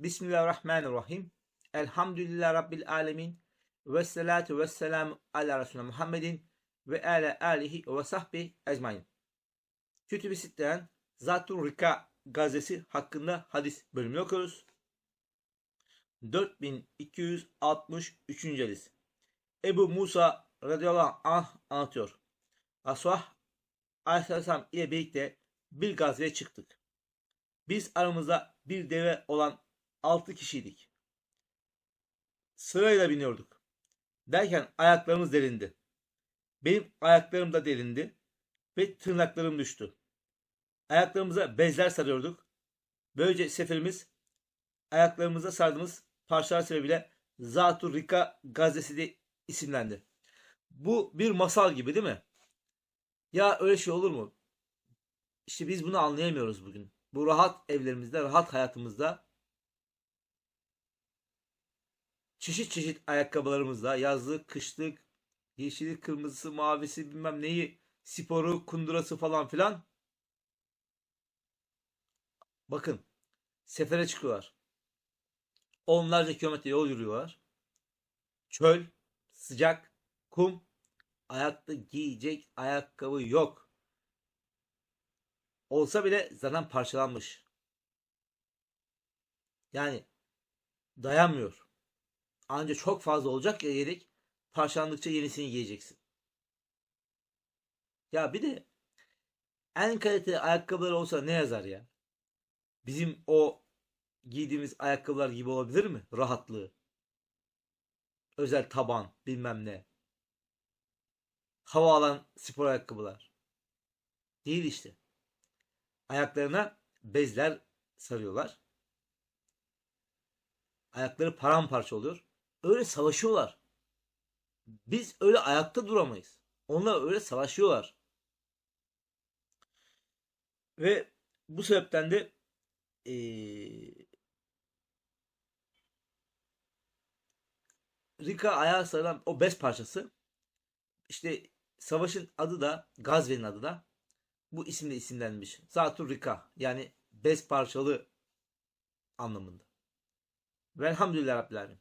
Bismillahirrahmanirrahim. Elhamdülillah Rabbil alemin. Ve salatu ve selamu ala Resulü Muhammedin ve ala alihi ve sahbihi ecmain. Kütüb-i Sitte'den Zatul Rika gazesi hakkında hadis bölümünü okuyoruz. 4263. hadis. Ebu Musa radıyallahu anh anlatıyor. Resulullah aleyhisselam ile birlikte bir gazveye çıktık. Biz aramızda bir deve olan altı kişiydik. Sırayla biniyorduk. Derken ayaklarımız delindi. Benim ayaklarım da delindi ve tırnaklarım düştü. Ayaklarımıza bezler sarıyorduk. Böylece seferimiz ayaklarımıza sardığımız parçalar sebebiyle Zat-ı Rika gazesi de isimlendi. Bu bir masal gibi değil mi? Ya öyle şey olur mu? İşte biz bunu anlayamıyoruz bugün. Bu rahat evlerimizde, rahat hayatımızda çeşit çeşit ayakkabılarımızla yazlık, kışlık, yeşili, kırmızısı, mavisi bilmem neyi, sporu, kundurası falan filan. Bakın sefere çıkıyorlar. Onlarca kilometre yol yürüyorlar. Çöl, sıcak, kum, ayakta giyecek ayakkabı yok. Olsa bile zaten parçalanmış. Yani dayanmıyor. Ancak çok fazla olacak ya yedek parçalandıkça yenisini giyeceksin. Ya bir de en kaliteli ayakkabılar olsa ne yazar ya? Bizim o giydiğimiz ayakkabılar gibi olabilir mi? Rahatlığı. Özel taban bilmem ne. Hava alan spor ayakkabılar. Değil işte. Ayaklarına bezler sarıyorlar. Ayakları paramparça oluyor. Öyle savaşıyorlar. Biz öyle ayakta duramayız. Onlar öyle savaşıyorlar. Ve bu sebepten de ee, Rika ayağa sarılan o bez parçası işte savaşın adı da Gazve'nin adı da bu isimle isimlenmiş. Zatur Rika yani bez parçalı anlamında. Velhamdülillah Rabbil Alemin.